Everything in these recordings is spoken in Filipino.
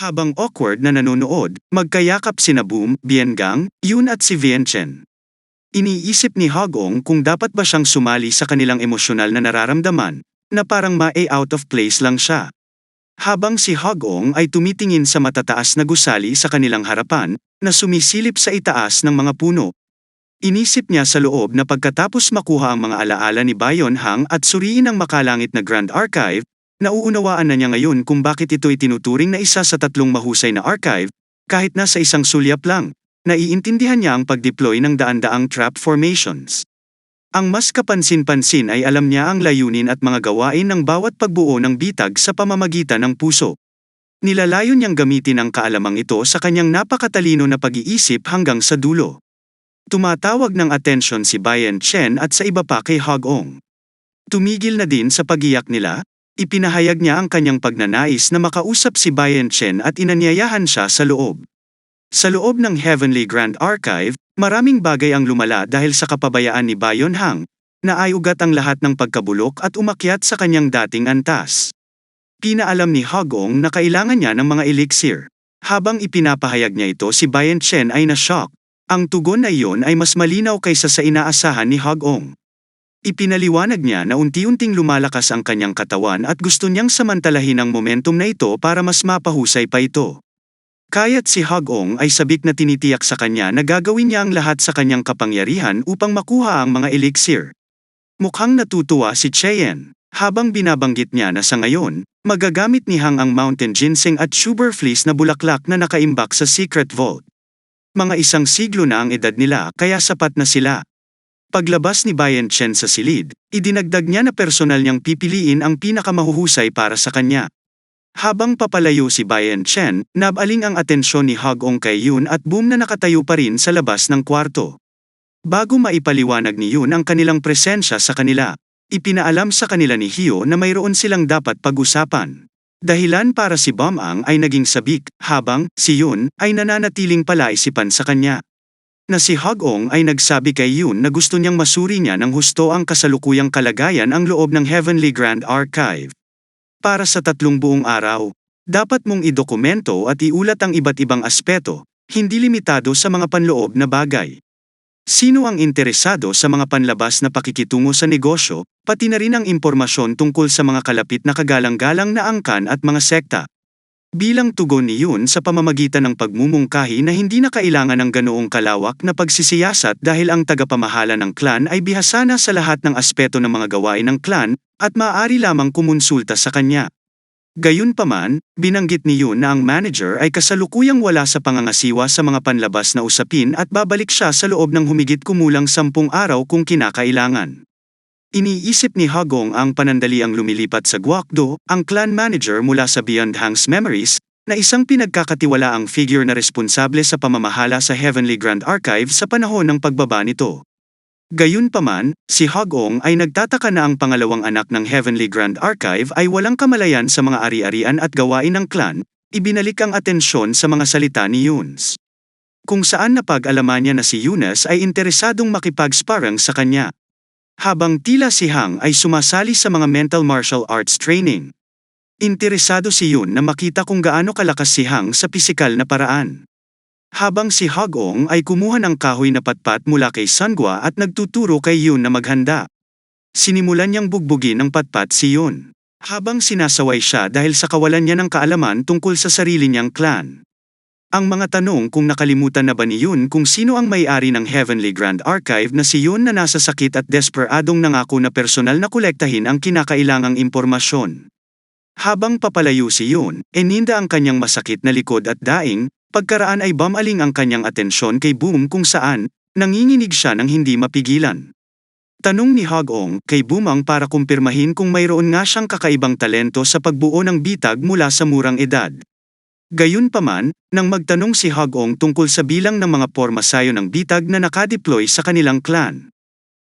Habang awkward na nanonood, magkayakap sina Boom, Biengang, Yun at si Vientiane. Iniisip ni Hagong kung dapat ba siyang sumali sa kanilang emosyonal na nararamdaman, na parang ma-a out of place lang siya. Habang si Hagong ay tumitingin sa matataas na gusali sa kanilang harapan, na sumisilip sa itaas ng mga puno. Inisip niya sa loob na pagkatapos makuha ang mga alaala ni Bayon Hang at suriin ang makalangit na Grand Archive, nauunawaan na niya ngayon kung bakit ito itinuturing na isa sa tatlong mahusay na archive, kahit nasa isang sulyap lang, naiintindihan niya ang pag-deploy ng daan-daang trap formations. Ang mas kapansin-pansin ay alam niya ang layunin at mga gawain ng bawat pagbuo ng bitag sa pamamagitan ng puso. Nilalayon niyang gamitin ang kaalamang ito sa kanyang napakatalino na pag-iisip hanggang sa dulo. Tumatawag ng atensyon si Bayan Chen at sa iba pa kay Hagong. Tumigil na din sa pagiyak nila, ipinahayag niya ang kanyang pagnanais na makausap si Bayan Chen at inanyayahan siya sa loob. Sa loob ng Heavenly Grand Archive, maraming bagay ang lumala dahil sa kapabayaan ni Bayon Hang, na ayugat ang lahat ng pagkabulok at umakyat sa kanyang dating antas. Pinaalam ni Hagong na kailangan niya ng mga elixir. Habang ipinapahayag niya ito si Bayan Chen ay na-shock. Ang tugon na iyon ay mas malinaw kaysa sa inaasahan ni Hagong. Ipinaliwanag niya na unti-unting lumalakas ang kanyang katawan at gusto niyang samantalahin ang momentum na ito para mas mapahusay pa ito. Kaya't si Hagong ay sabik na tinitiyak sa kanya na gagawin niya ang lahat sa kanyang kapangyarihan upang makuha ang mga elixir. Mukhang natutuwa si Cheyenne. Habang binabanggit niya na sa ngayon, magagamit ni Hang ang Mountain Ginseng at Sugar Fleece na bulaklak na nakaimbak sa Secret Vault. Mga isang siglo na ang edad nila kaya sapat na sila. Paglabas ni Bayan Chen sa silid, idinagdag niya na personal niyang pipiliin ang pinakamahuhusay para sa kanya. Habang papalayo si Bayan Chen, nabaling ang atensyon ni Hagong kay Yun at Boom na nakatayo pa rin sa labas ng kwarto. Bago maipaliwanag ni Yun ang kanilang presensya sa kanila, ipinaalam sa kanila ni Hio na mayroon silang dapat pag-usapan. Dahilan para si Bomang ay naging sabik, habang si Yun ay nananatiling palaisipan sa kanya. Na si Hagong ay nagsabi kay Yun na gusto niyang masuri niya ng husto ang kasalukuyang kalagayan ang loob ng Heavenly Grand Archive. Para sa tatlong buong araw, dapat mong idokumento at iulat ang iba't ibang aspeto, hindi limitado sa mga panloob na bagay. Sino ang interesado sa mga panlabas na pakikitungo sa negosyo, pati na rin ang impormasyon tungkol sa mga kalapit na kagalang-galang na angkan at mga sekta. Bilang tugon ni Yun sa pamamagitan ng pagmumungkahi na hindi na kailangan ng ganoong kalawak na pagsisiyasat dahil ang tagapamahala ng klan ay bihasana sa lahat ng aspeto ng mga gawain ng klan at maaari lamang kumonsulta sa kanya. Gayunpaman, binanggit ni Yun na ang manager ay kasalukuyang wala sa pangangasiwa sa mga panlabas na usapin at babalik siya sa loob ng humigit kumulang sampung araw kung kinakailangan. Iniisip ni Hagong ang panandaliang lumilipat sa Guakdo, ang clan manager mula sa Beyond Hang's Memories, na isang pinagkakatiwalaang figure na responsable sa pamamahala sa Heavenly Grand Archive sa panahon ng pagbaba nito. Gayunpaman, si Hagong ay nagtataka na ang pangalawang anak ng Heavenly Grand Archive ay walang kamalayan sa mga ari-arian at gawain ng clan, ibinalik ang atensyon sa mga salita ni Yunes. Kung saan napag-alaman niya na si Yunus ay interesadong makipag-sparring sa kanya habang tila si Hang ay sumasali sa mga mental martial arts training. Interesado si Yun na makita kung gaano kalakas si Hang sa pisikal na paraan. Habang si Hagong ay kumuha ng kahoy na patpat mula kay Sangwa at nagtuturo kay Yun na maghanda. Sinimulan niyang bugbugin ng patpat si Yun. Habang sinasaway siya dahil sa kawalan niya ng kaalaman tungkol sa sarili niyang clan. Ang mga tanong kung nakalimutan na ba ni Yun kung sino ang may-ari ng Heavenly Grand Archive na si Yun na nasa sakit at desperadong nangako na personal na kolektahin ang kinakailangang impormasyon. Habang papalayo si Yun, eninda ang kanyang masakit na likod at daing, pagkaraan ay bamaling ang kanyang atensyon kay Boom kung saan, nanginginig siya ng hindi mapigilan. Tanong ni Hagong kay Bumang para kumpirmahin kung mayroon nga siyang kakaibang talento sa pagbuo ng bitag mula sa murang edad. Gayunpaman, nang magtanong si Hagong tungkol sa bilang ng mga pormasayo ng bitag na nakadeploy sa kanilang clan.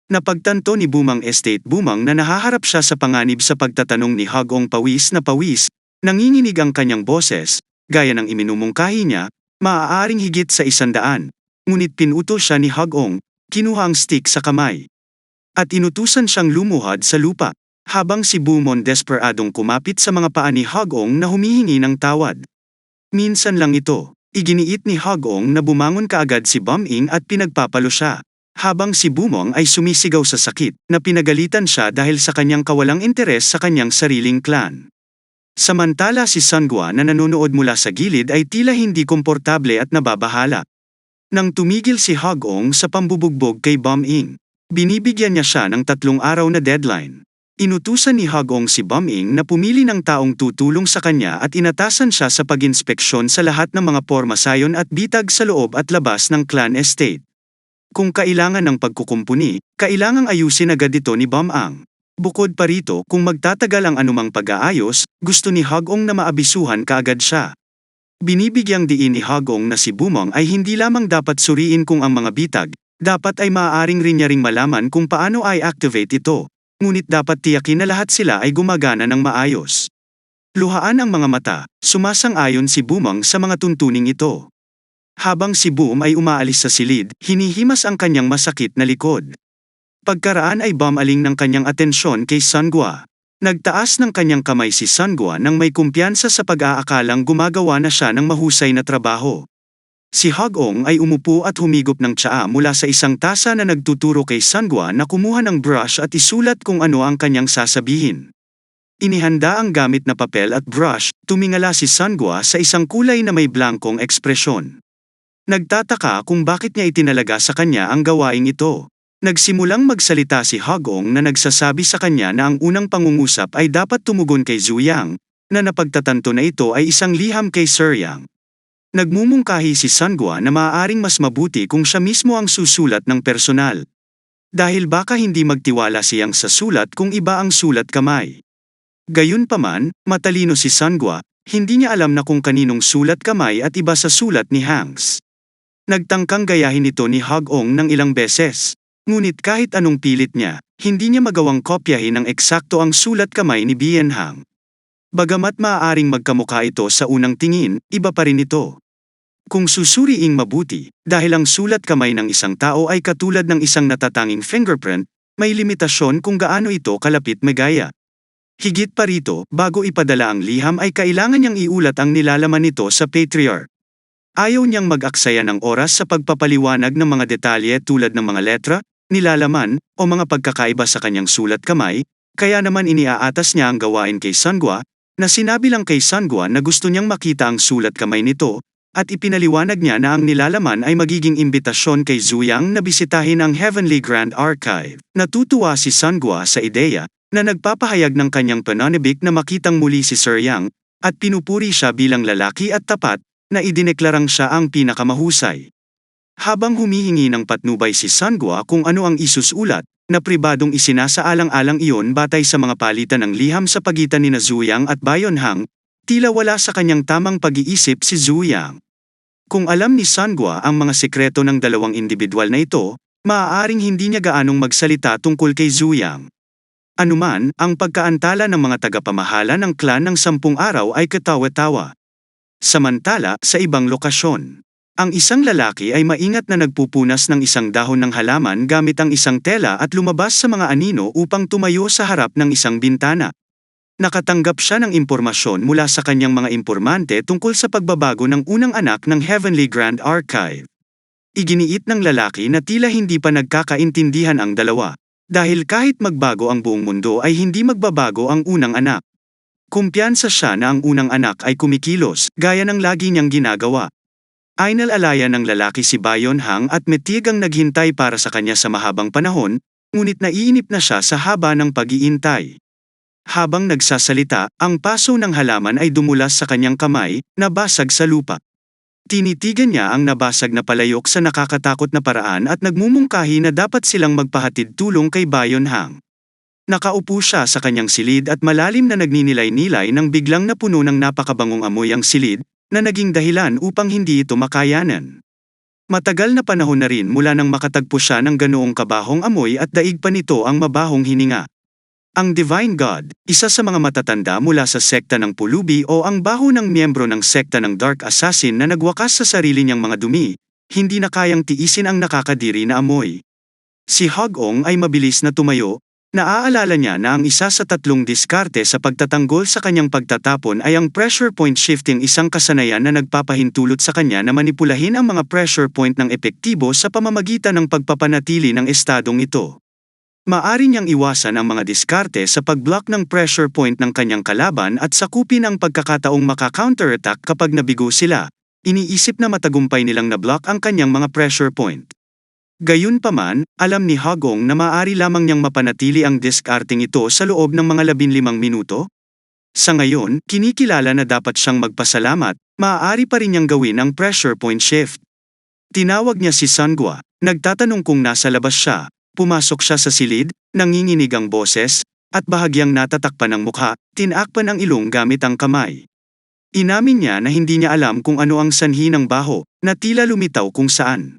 Napagtanto ni Bumang Estate Bumang na nahaharap siya sa panganib sa pagtatanong ni Hagong pawis na pawis, nanginginig ang kanyang boses, gaya ng iminumungkahi niya, maaaring higit sa isandaan. Ngunit pinuto siya ni Hagong, kinuha ang stick sa kamay. At inutusan siyang lumuhad sa lupa, habang si Bumon desperadong kumapit sa mga paa ni Hagong na humihingi ng tawad. Minsan lang ito. Iginiit ni Hagong na bumangon kaagad si Buming at pinagpapalo siya. Habang si Bumong ay sumisigaw sa sakit, na pinagalitan siya dahil sa kanyang kawalang interes sa kanyang sariling clan. Samantala si Sangwa na nanonood mula sa gilid ay tila hindi komportable at nababahala. Nang tumigil si Hagong sa pambubugbog kay Buming, binibigyan niya siya ng tatlong araw na deadline. Inutusan ni Hagong si Buming na pumili ng taong tutulong sa kanya at inatasan siya sa pag-inspeksyon sa lahat ng mga pormasayon at bitag sa loob at labas ng clan estate. Kung kailangan ng pagkukumpuni, kailangang ayusin agad ito ni Bumang. Bukod pa rito, kung magtatagal ang anumang pag-aayos, gusto ni Hagong na maabisuhan kaagad siya. Binibigyang diin ni Hagong na si Bumong ay hindi lamang dapat suriin kung ang mga bitag, dapat ay maaaring rin niya ring malaman kung paano ay activate ito ngunit dapat tiyakin na lahat sila ay gumagana ng maayos. Luhaan ang mga mata, sumasang-ayon si Bumang sa mga tuntuning ito. Habang si Boom ay umaalis sa silid, hinihimas ang kanyang masakit na likod. Pagkaraan ay bumaling ng kanyang atensyon kay Sangwa. Nagtaas ng kanyang kamay si Sangwa nang may kumpiyansa sa pag-aakalang gumagawa na siya ng mahusay na trabaho. Si Hagong ay umupo at humigop ng tsaa mula sa isang tasa na nagtuturo kay Sangwa na kumuha ng brush at isulat kung ano ang kanyang sasabihin. Inihanda ang gamit na papel at brush, tumingala si Sangwa sa isang kulay na may blankong ekspresyon. Nagtataka kung bakit niya itinalaga sa kanya ang gawaing ito. Nagsimulang magsalita si Hagong na nagsasabi sa kanya na ang unang pangungusap ay dapat tumugon kay Zuyang, na napagtatanto na ito ay isang liham kay Sir Yang. Nagmumungkahi si Sangwa na maaaring mas mabuti kung siya mismo ang susulat ng personal. Dahil baka hindi magtiwala siyang sa sulat kung iba ang sulat kamay. Gayunpaman, matalino si Sangwa, hindi niya alam na kung kaninong sulat kamay at iba sa sulat ni Hanks. Nagtangkang gayahin ito ni Hagong ng ilang beses. Ngunit kahit anong pilit niya, hindi niya magawang kopyahin ng eksakto ang sulat kamay ni Bien Hang. Bagamat maaaring magkamukha ito sa unang tingin, iba pa rin ito. Kung susuriing mabuti, dahil ang sulat kamay ng isang tao ay katulad ng isang natatanging fingerprint, may limitasyon kung gaano ito kalapit magaya. Higit pa rito, bago ipadala ang liham ay kailangan niyang iulat ang nilalaman nito sa patriarch. Ayaw niyang mag-aksaya ng oras sa pagpapaliwanag ng mga detalye tulad ng mga letra, nilalaman, o mga pagkakaiba sa kanyang sulat kamay, kaya naman iniaatas niya ang gawain kay Sangwa, na sinabi lang kay Sangwa na gusto niyang makita ang sulat kamay nito, at ipinaliwanag niya na ang nilalaman ay magiging imbitasyon kay Zuyang na bisitahin ang Heavenly Grand Archive. Natutuwa si Sangwa sa ideya, na nagpapahayag ng kanyang pananibik na makitang muli si Sir Yang, at pinupuri siya bilang lalaki at tapat, na idineklarang siya ang pinakamahusay. Habang humihingi ng patnubay si Sangwa kung ano ang isusulat, na pribadong isinasaalang-alang iyon batay sa mga palitan ng liham sa pagitan ni Zuyang at Bayon Hang, Tila wala sa kanyang tamang pag-iisip si Zuyang. Kung alam ni Sangwa ang mga sekreto ng dalawang individual na ito, maaaring hindi niya gaanong magsalita tungkol kay Zuyang. Anuman, ang pagkaantala ng mga tagapamahala ng klan ng sampung araw ay katawa-tawa. Samantala, sa ibang lokasyon, ang isang lalaki ay maingat na nagpupunas ng isang dahon ng halaman gamit ang isang tela at lumabas sa mga anino upang tumayo sa harap ng isang bintana. Nakatanggap siya ng impormasyon mula sa kanyang mga impormante tungkol sa pagbabago ng unang anak ng Heavenly Grand Archive. Iginiit ng lalaki na tila hindi pa nagkakaintindihan ang dalawa, dahil kahit magbago ang buong mundo ay hindi magbabago ang unang anak. Kumpiyansa siya na ang unang anak ay kumikilos, gaya ng lagi niyang ginagawa. Ainal alaya ng lalaki si Bayon Hang at metigang naghintay para sa kanya sa mahabang panahon, ngunit naiinip na siya sa haba ng pag-iintay. Habang nagsasalita, ang paso ng halaman ay dumulas sa kanyang kamay, nabasag sa lupa. Tinitigan niya ang nabasag na palayok sa nakakatakot na paraan at nagmumungkahi na dapat silang magpahatid tulong kay Bayon Hang. Nakaupo siya sa kanyang silid at malalim na nagninilay-nilay nang biglang napuno ng napakabangong amoy ang silid, na naging dahilan upang hindi ito makayanan. Matagal na panahon na rin mula nang makatagpo siya ng ganoong kabahong amoy at daig pa nito ang mabahong hininga. Ang Divine God, isa sa mga matatanda mula sa sekta ng Pulubi o ang baho ng miyembro ng sekta ng Dark Assassin na nagwakas sa sarili niyang mga dumi, hindi na kayang tiisin ang nakakadiri na amoy. Si Hogong ay mabilis na tumayo, Naaalala niya na ang isa sa tatlong diskarte sa pagtatanggol sa kanyang pagtatapon ay ang pressure point shifting isang kasanayan na nagpapahintulot sa kanya na manipulahin ang mga pressure point ng epektibo sa pamamagitan ng pagpapanatili ng estadong ito. Maari niyang iwasan ang mga diskarte sa pag-block ng pressure point ng kanyang kalaban at sakupin ang pagkakataong maka-counterattack kapag nabigo sila. Iniisip na matagumpay nilang na-block ang kanyang mga pressure point. Gayunpaman, alam ni Hagong na maaari lamang niyang mapanatili ang discarding ito sa loob ng mga 15 minuto. Sa ngayon, kinikilala na dapat siyang magpasalamat, maaari pa rin niyang gawin ang pressure point shift. Tinawag niya si Sangwa, nagtatanong kung nasa labas siya, pumasok siya sa silid, nanginginig ang boses, at bahagyang natatakpan ang mukha, tinakpan ang ilong gamit ang kamay. Inamin niya na hindi niya alam kung ano ang sanhi ng baho, na tila lumitaw kung saan.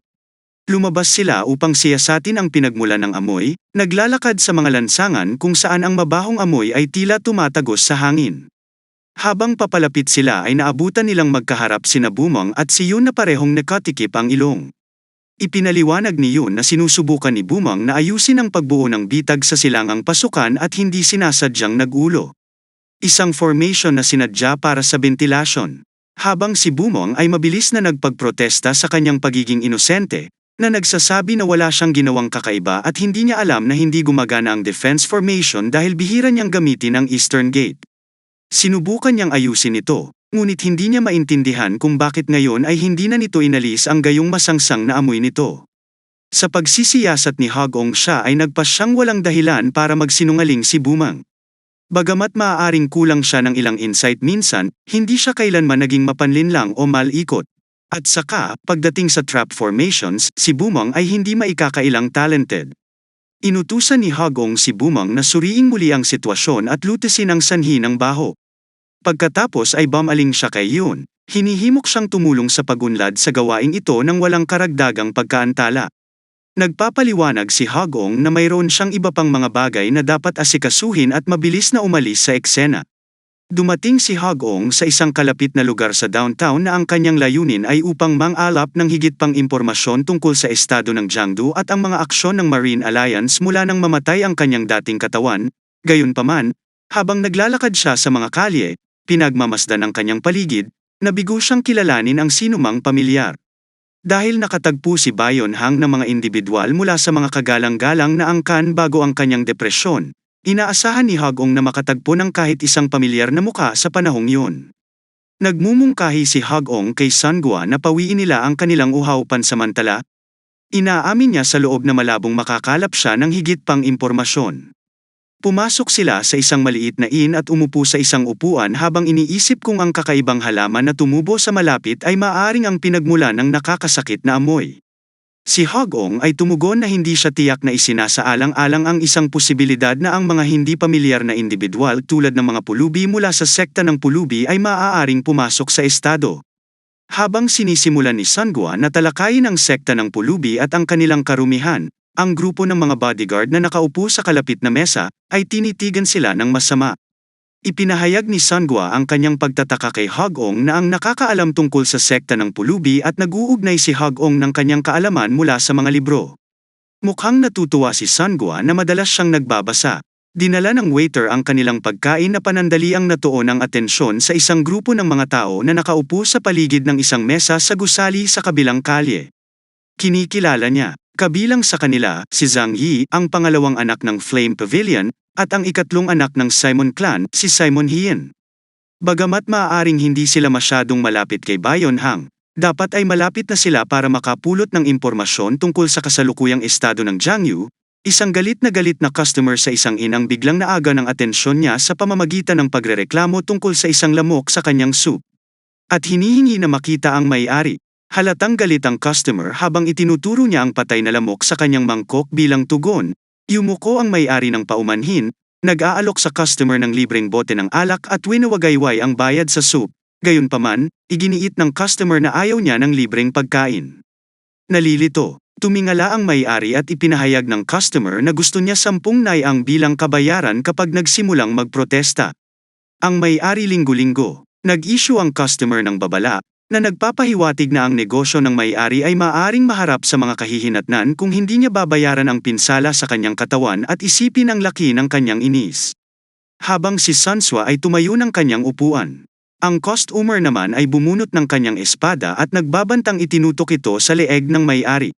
Lumabas sila upang siyasatin ang pinagmulan ng amoy, naglalakad sa mga lansangan kung saan ang mabahong amoy ay tila tumatagos sa hangin. Habang papalapit sila ay naabutan nilang magkaharap sina Bumang at si Yun na parehong nakatikip ang ilong. Ipinaliwanag ni Yun na sinusubukan ni Bumang na ayusin ang pagbuo ng bitag sa silangang pasukan at hindi sinasadyang nagulo. Isang formation na sinadya para sa ventilasyon. Habang si Bumong ay mabilis na nagpagprotesta sa kanyang pagiging inosente, na nagsasabi na wala siyang ginawang kakaiba at hindi niya alam na hindi gumagana ang defense formation dahil bihira niyang gamitin ang Eastern Gate. Sinubukan niyang ayusin ito, ngunit hindi niya maintindihan kung bakit ngayon ay hindi na nito inalis ang gayong masangsang na amoy nito. Sa pagsisiyasat ni Hagong siya ay nagpasyang walang dahilan para magsinungaling si Bumang. Bagamat maaaring kulang siya ng ilang insight minsan, hindi siya kailanman naging mapanlinlang o malikot. At saka, pagdating sa trap formations, si Bumang ay hindi maikakailang talented. Inutusan ni Hagong si Bumang na suriing muli ang sitwasyon at lutesin ang sanhi ng baho. Pagkatapos ay bamaling siya kay Yun, hinihimok siyang tumulong sa pagunlad sa gawaing ito ng walang karagdagang pagkaantala. Nagpapaliwanag si Hagong na mayroon siyang iba pang mga bagay na dapat asikasuhin at mabilis na umalis sa eksena. Dumating si Hagong sa isang kalapit na lugar sa downtown na ang kanyang layunin ay upang mang-alap ng higit pang impormasyon tungkol sa estado ng Jiangdu at ang mga aksyon ng Marine Alliance mula nang mamatay ang kanyang dating katawan. Gayunpaman, habang naglalakad siya sa mga kalye, pinagmamasdan ang kanyang paligid, nabigo siyang kilalanin ang sinumang pamilyar. Dahil nakatagpo si Bayon Hang ng mga individual mula sa mga kagalang-galang na angkan bago ang kanyang depresyon, Inaasahan ni Hagong na makatagpo ng kahit isang pamilyar na muka sa panahong yun. Nagmumungkahi si Hagong kay Sangwa na pawiin nila ang kanilang uhaw pansamantala. Inaamin niya sa loob na malabong makakalap siya ng higit pang impormasyon. Pumasok sila sa isang maliit na inn at umupo sa isang upuan habang iniisip kung ang kakaibang halaman na tumubo sa malapit ay maaaring ang pinagmula ng nakakasakit na amoy. Si Hagong ay tumugon na hindi siya tiyak na isinasaalang-alang ang isang posibilidad na ang mga hindi pamilyar na individual tulad ng mga pulubi mula sa sekta ng pulubi ay maaaring pumasok sa estado. Habang sinisimulan ni Sangwa na talakayin ang sekta ng pulubi at ang kanilang karumihan, ang grupo ng mga bodyguard na nakaupo sa kalapit na mesa ay tinitigan sila ng masama. Ipinahayag ni Sangwa ang kanyang pagtataka kay Hagong na ang nakakaalam tungkol sa sekta ng pulubi at naguugnay si Hagong ng kanyang kaalaman mula sa mga libro. Mukhang natutuwa si Sangwa na madalas siyang nagbabasa. Dinala ng waiter ang kanilang pagkain na panandaliang natuon ang atensyon sa isang grupo ng mga tao na nakaupo sa paligid ng isang mesa sa gusali sa kabilang kalye. Kinikilala niya, kabilang sa kanila, si Zhang Yi, ang pangalawang anak ng Flame Pavilion, at ang ikatlong anak ng Simon clan, si Simon Hien. Bagamat maaaring hindi sila masyadong malapit kay Bayon Hang, dapat ay malapit na sila para makapulot ng impormasyon tungkol sa kasalukuyang estado ng Jiangyu, isang galit na galit na customer sa isang inang biglang naaga ng atensyon niya sa pamamagitan ng pagrereklamo tungkol sa isang lamok sa kanyang soup. At hinihingi na makita ang may-ari. Halatang galit ang customer habang itinuturo niya ang patay na lamok sa kanyang mangkok bilang tugon, Yumuko ang may-ari ng paumanhin, nag-aalok sa customer ng libreng bote ng alak at winawagayway ang bayad sa soup, gayunpaman, iginiit ng customer na ayaw niya ng libreng pagkain. Nalilito, tumingala ang may-ari at ipinahayag ng customer na gusto niya sampung nay ang bilang kabayaran kapag nagsimulang magprotesta. Ang may-ari linggo-linggo, nag-issue ang customer ng babala, na nagpapahiwatig na ang negosyo ng may-ari ay maaring maharap sa mga kahihinatnan kung hindi niya babayaran ang pinsala sa kanyang katawan at isipin ang laki ng kanyang inis. Habang si Sanswa ay tumayo ng kanyang upuan. Ang customer naman ay bumunot ng kanyang espada at nagbabantang itinutok ito sa leeg ng may-ari.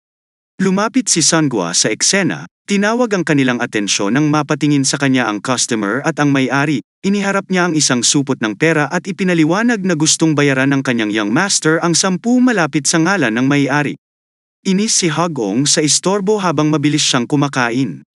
Lumapit si Sangwa sa eksena, tinawag ang kanilang atensyon nang mapatingin sa kanya ang customer at ang may-ari, iniharap niya ang isang supot ng pera at ipinaliwanag na gustong bayaran ng kanyang young master ang sampu malapit sa ngalan ng may-ari. Inis si Hagong sa istorbo habang mabilis siyang kumakain.